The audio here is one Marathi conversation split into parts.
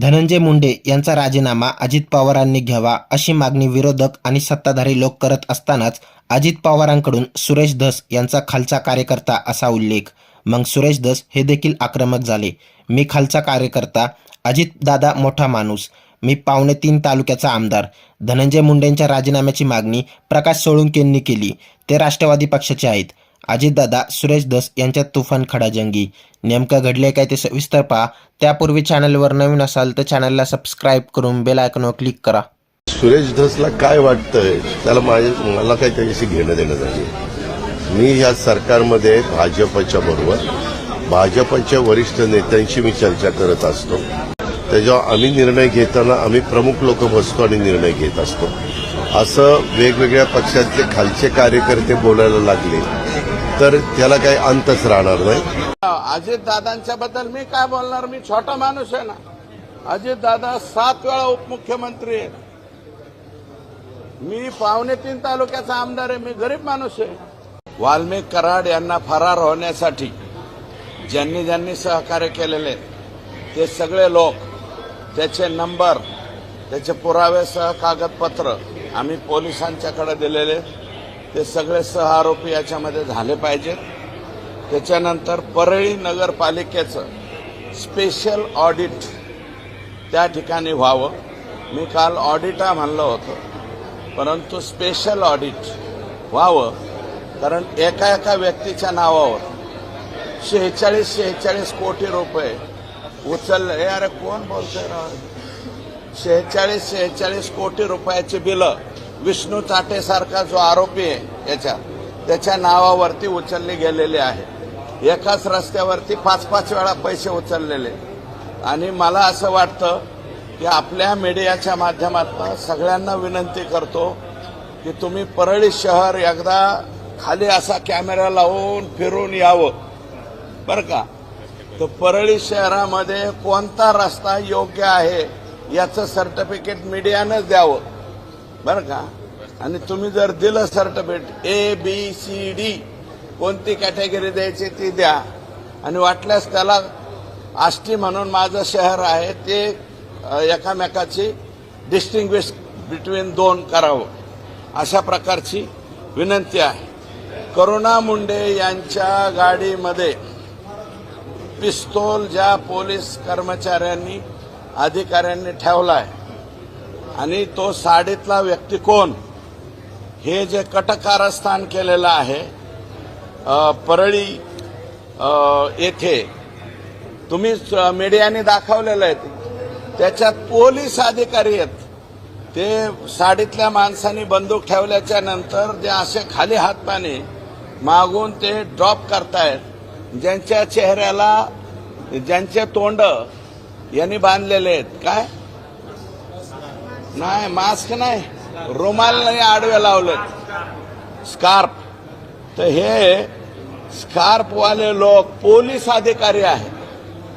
धनंजय मुंडे यांचा राजीनामा अजित पवारांनी घ्यावा अशी मागणी विरोधक आणि सत्ताधारी लोक करत असतानाच अजित पवारांकडून सुरेश धस यांचा खालचा कार्यकर्ता असा उल्लेख. मग सुरेश धस हे देखील आक्रमक झाले. मी खालचा कार्यकर्ता अजित दादा मोठा माणूस मी पावणे तीन तालुक्याचा आमदार. धनंजय मुंडेंच्या राजीनाम्याची मागणी प्रकाश सोळुंकेंनी केली. ते राष्ट्रवादी पक्षाचे आहेत. अजितदादा सुरेश धस यांच्या तुफान खडाजंगी. नेमकं घडले काय ते सविस्तर पहा. त्यापूर्वी चॅनलवर नवीन असाल तर चॅनलला सबस्क्राईब करून बेल आयकॉनवर क्लिक करा. सुरेश धसला काय वाटतंय? त्याला माझे मला काही त्याच्याशी घेणं देणं नाही मी या सरकारमध्ये भाजपच्या बरोबर भाजपच्या वरिष्ठ नेत्यांशी मी चर्चा करत असतो. त्याच्यावर आम्ही निर्णय घेताना आम्ही प्रमुख लोक बसतो आणि निर्णय घेत असतो. असं वेगवेगळ्या पक्षातले खालचे कार्यकर्ते बोलायला लागले. तर त्याला काही अंतच राहणार नाही. अजित दादांच्या बद्दल मी काय बोलणार? मी छोटा माणूस आहे ना. अजित दादा सात वेळा उपमुख्यमंत्री आहे मी पावणे तीन तालुक्याचा आमदार आहे. मी गरीब माणूस आहे. वाल्मिक कराड यांना फरार होण्यासाठी ज्यांनी ज्यांनी सहकार्य केलेले ते सगळे लोक त्याचे नंबर त्याचे पुरावेसह कागदपत्र आम्ही पोलिसांच्याकडे दिलेले ते सगळे सह आरोपी याच्यामध्ये झाले पाहिजेत. त्याच्यानंतर परळी नगरपालिकेचं स्पेशल ऑडिट त्या ठिकाणी व्हावं. मी काल ऑडिटा म्हणलं होतं परंतु स्पेशल ऑडिट व्हावं कारण एका एका व्यक्तीच्या नावावर शेहेचाळीस शेहेचाळीस कोटी रुपये उचलले. हे अरे कोण बोलतोय शेहेचाळीस शेहेचाळीस कोटी रुपयाची बिलं विष्णू चाटेसारखा जो आरोपी आहे याच्या त्याच्या नावावरती उचलली गेलेली आहे. एकाच रस्त्यावरती पाच पाच वेळा पैसे उचललेले. आणि मला असं वाटतं की आपल्या मीडियाच्या माध्यमातून सगळ्यांना विनंती करतो की तुम्ही परळी शहर एकदा खाली असा कॅमेरा लावून फिरून यावं. बरं का? तर परळी शहरामध्ये कोणता रस्ता योग्य आहे याचं सर्टिफिकेट मीडियानंच द्यावं. बरं का? आणि तुम्ही जर दिलं certificate A B C D कोणती कॅटेगरी द्यायची ती द्या. आणि वाटल्यास त्याला आष्टी म्हणून माझं शहर आहे ते एकामेकाची डिस्टिंग्विश बिटवीन दोन करावं. अशा प्रकारची विनंती आहे. करुणा मुंडे यांच्या गाडीमध्ये पिस्तोल ज्या पोलीस कर्मचाऱ्यांनी अधिकाऱ्यांनी ठेवला आहे आणि तो साडीतला व्यक्ती कोण? हे जे कटकारस्थान केलेलं आहे परळी येथे. तुम्ही मीडियाने दाखवलेलं आहे. त्याच्यात पोलीस अधिकारी आहेत. ते साडीतल्या माणसांनी बंदूक ठेवल्याच्या नंतर जे असे खाली हातपाने मागून ते ड्रॉप करतायत. ज्यांच्या चेहऱ्याला ज्यांचे तोंड यांनी बांधलेले आहेत. काय? नाही मास्क नाही. रुमाल आडवे लावलं स्कार्फ तर हे स्कार्फवाले लोक पोलीस अधिकारी आहेत.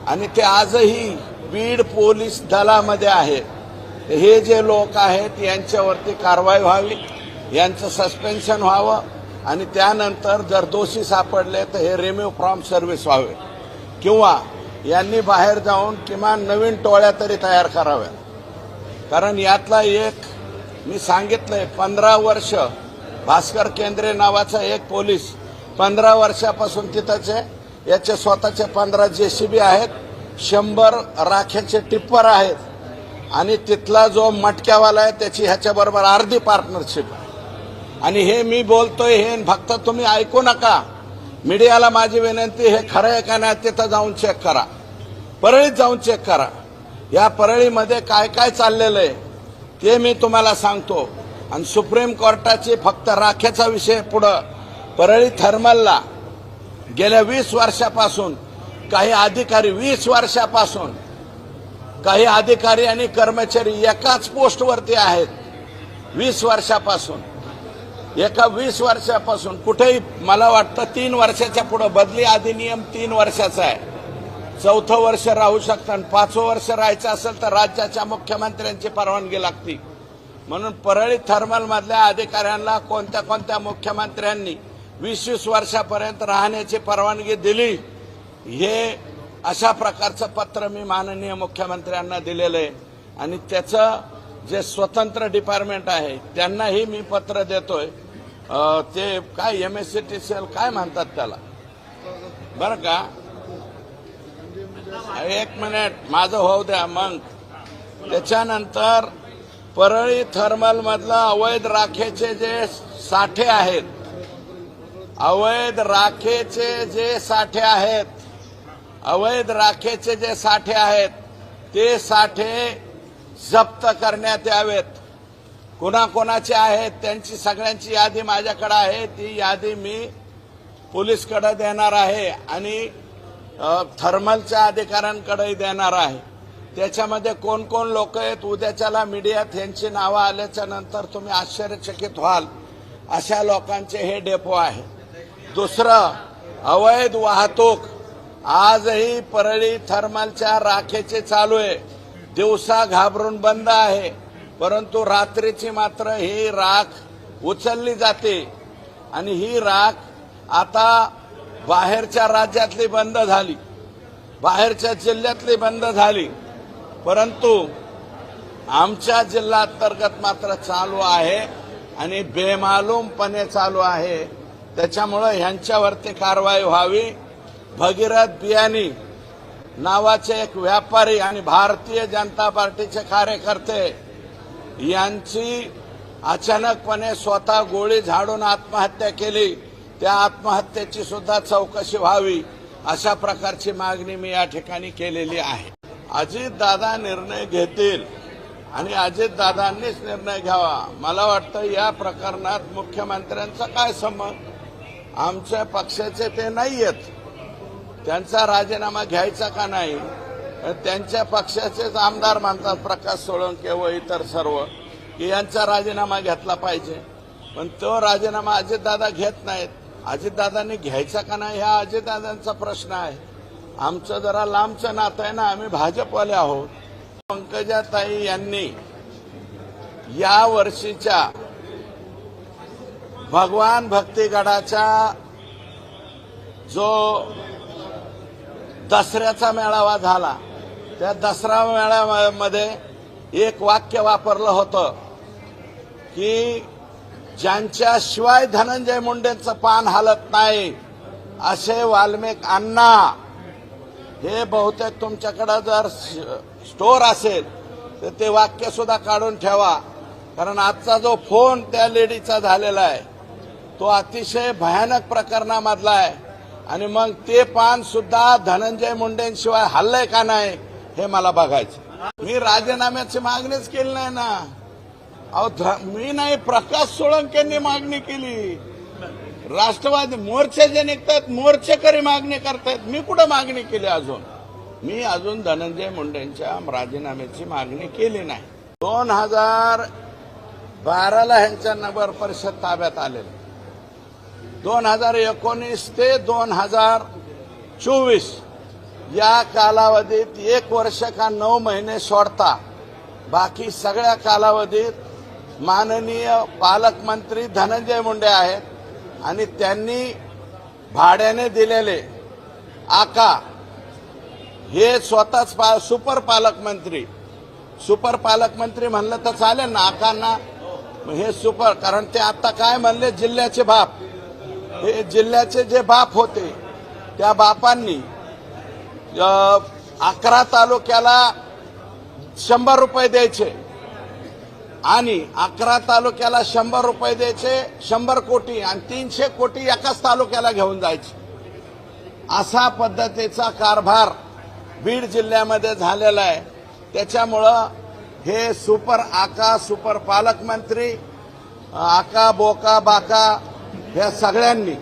आणि ते आजही बीड पोलीस दलामध्ये आहेत. हे जे लोक आहेत यांच्यावरती कारवाई व्हावी यांचं सस्पेन्शन व्हावं. आणि त्यानंतर जर दोषी सापडले तर हे रिम्यू फ्रॉम सर्व्हिस व्हावे. किंवा यांनी बाहेर जाऊन किमान नवीन टोळ्या तरी तयार कराव्या कारण यातला एक मी सांगितलंय पंधरा वर्ष भास्कर केंद्रे नावाचा एक पोलीस पंधरा वर्षापासून तिथंचे याचे स्वतःचे पंधरा जेसीबी आहेत शंभर राख्याचे टिप्पर आहेत. आणि तिथला जो मटक्यावाला आहे त्याची ह्याच्याबरोबर अर्धी पार्टनरशिप आहे. आणि हे मी बोलतोय हे फक्त तुम्ही ऐकू नका. मीडियाला माझी विनंती हे खरं आहे का नाही तिथं जाऊन चेक करा. परळीत जाऊन चेक करा. या परळीमध्ये काय काय चाललेलं आहे ते मी तुम्हाला सांगतो. आणि सुप्रीम कोर्टाची फक्त राख्याचा विषय पुढं. परळी थर्मलला गेल्या वीस वर्षापासून काही अधिकारी वीस वर्षापासून काही अधिकारी आणि कर्मचारी एकाच पोस्टवरती आहेत. वीस वर्षापासून. एका वीस वर्षापासून. कुठेही मला वाटतं तीन वर्षाच्या पुढं. बदली अधिनियम तीन वर्षाचा आहे. चौथं वर्ष राहू शकतं आणि पाचवं वर्ष राहायचं असेल तर राज्याच्या मुख्यमंत्र्यांची परवानगी लागते. म्हणून परळी थर्मलमधल्या अधिकाऱ्यांना कोणत्या कोणत्या मुख्यमंत्र्यांनी वीस वीस वर्षापर्यंत राहण्याची परवानगी दिली हे अशा प्रकारचं पत्र मी माननीय मुख्यमंत्र्यांना दिलेलं आहे. आणि त्याचं जे स्वतंत्र डिपार्टमेंट आहे त्यांनाही मी पत्र देतोय. ते काय M S C T C L काय म्हणतात त्याला? बरं का? एक मिनिट. माझं होऊ द्या मग. त्याच्यानंतर परळी थर्मलमधलं अवैध राखेचे जे साठे आहेत अवैध राखेचे जे साठे आहेत अवैध राखेचे जे साठे आहेत ते साठे जप्त करण्यात यावेत. कोणाकोणाचे आहेत त्यांची सगळ्यांची यादी माझ्याकडे आहे. ती यादी मी पोलीसकडे देणार आहे. आणि थर्मलच्या अधिकाऱ्यांकडेही देणार आहे. त्याच्यामध्ये कोण कोण लोक आहेत उद्याच्याला मीडियात यांची नावं आल्याच्यानंतर तुम्ही आश्चर्यचकित व्हाल. अशा लोकांचे हे डेपो आहे. दुसरं अवैध वाहतूक. आजही परळी थर्मलच्या राखेचे चालू आहे. दिवसा घाबरून बंद आहे. परंतु रात्रीची मात्र ही राख उचलली जाते. आणि ही राख आता बाहेरच्या राज्यातली बंद झाली. बाहेरच्या जिल्ह्यातली बंद झाली. परंतु आमच्या जिल्हा अंतर्गत मात्र चालू आहे आणि बेमालूमपणे चालू आहे. त्याच्यामुळं ह्यांच्यावरती कारवाई व्हावी. भगीरथ बियानी नावाचे एक व्यापारी आणि भारतीय जनता पार्टीचे कार्यकर्ते यांची अचानकपणे स्वतः गोळी झाडून आत्महत्या केली. त्या आत्महत्येची सुद्धा चौकशी व्हावी अशा प्रकारची मागणी मी या ठिकाणी केलेली आहे. अजितदादा निर्णय घेतील आणि अजितदादांनीच निर्णय घ्यावा. मला वाटतं या प्रकरणात मुख्यमंत्र्यांचा काय संबंध? आमच्या पक्षाचे ते नाही आहेत त्यांचा राजीनामा घ्यायचा का नाही? त्यांच्या पक्षाचेच आमदार मानतात प्रकाश सोळंके व इतर सर्व की यांचा राजीनामा घेतला पाहिजे. पण तो राजीनामा अजितदादा घेत नाहीत. अजितदादांनी घ्यायचा का नाही हा अजितदादांचा प्रश्न आहे. आमचं जरा लांबचं नातं आहे ना आम्ही भाजपवाले आहोत. पंकजाताई यांनी या वर्षीच्या भगवान भक्तीगडाचा जो दसऱ्याचा मेळावा झाला त्या दसरा मेळाव्यामध्ये एक वाक्य वापरलं होतं की ज्यांच्याशिवाय धनंजय मुंडेंचं पान हालत नाही असे वाल्मिक अण्णा. हे बहुतेक तुमच्याकडं जर स्टोअर असेल तर ते वाक्य सुद्धा काढून ठेवा. कारण आजचा जो फोन त्या लेडीचा झालेला आहे तो अतिशय भयानक प्रकरणामधला आहे. आणि मग ते पान सुद्धा धनंजय मुंडेंशिवाय हल्लंय का नाही हे मला बघायचं मी राजीनाम्याची मागणीच केली नाही ना. अहो ध- मी नाही प्रकाश सोळंकेंनी मागणी केली. राष्ट्रवादी मोर्चे जे निघतात मोर्चेकरी मागणी करतायत. मी कुठं मागणी केली अजून? मी अजून धनंजय मुंडेंच्या राजीनाम्याची मागणी केली नाही. दोन हजार बाराला ह्यांच्या नगर परिषद ताब्यात आलेले. दोन हजार एकोणीस ते दोन हजार चोवीस. या कालावधीत एक वर्ष का नऊ महिने सोडता बाकी सगळ्या कालावधीत माननीय पालकमंत्री धनंजय मुंडे आहेत आणि त्यांनी भाड्याने दिलेले आका हे स्वतःच पा सुपर पालकमंत्री. सुपर पालकमंत्री म्हणलं तर चालेल ना आकांना. हे सुपर कारण ते आता काय म्हणले जिल्ह्याचे बाप. हे जिल्ह्याचे जे बाप होते त्या बापांनी अकरा तालुक्याला शंभर रुपये द्यायचे. आणि अकरा तालुक्याला शंभर रुपये द्यायचे शंभर कोटी आणि तीनशे कोटी एकाच तालुक्याला घेऊन जायचे. असा पद्धतीचा कारभार बीड जिल्ह्यामध्ये झालेला आहे. त्याच्यामुळं हे सुपर आका सुपर पालकमंत्री आका बोका बाका या सगळ्यांनी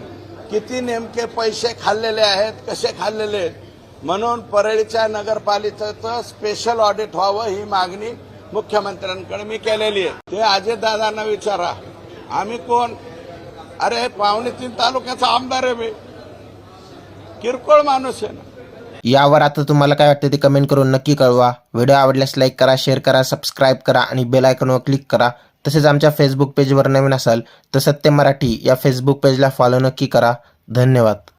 किती नेमके पैसे खाल्लेले आहेत कसे खाल्लेले आहेत म्हणून परळीच्या नगरपालिकेचं स्पेशल ऑडिट व्हावं ही मागणी मुख्यमंत्र्यांकडे मी केलेली आहे. ते अजितदादांना विचारा. आम्ही कोण? अरे पावणे तीन तालुक्याचा आमदार आहे मी. किरकोळ माणूस आहे ना. यावर आता तुम्हाला काय वाटतं ते कमेंट करून नक्की कळवा. व्हिडिओ आवडल्यास लाईक करा शेअर करा सबस्क्राईब करा आणि बेल आयकॉनवर क्लिक करा. तसेच आमच्या फेसबुक पेजवर नवीन असाल तर सत्य मराठी या फेसबुक पेजला फॉलो नक्की करा. धन्यवाद.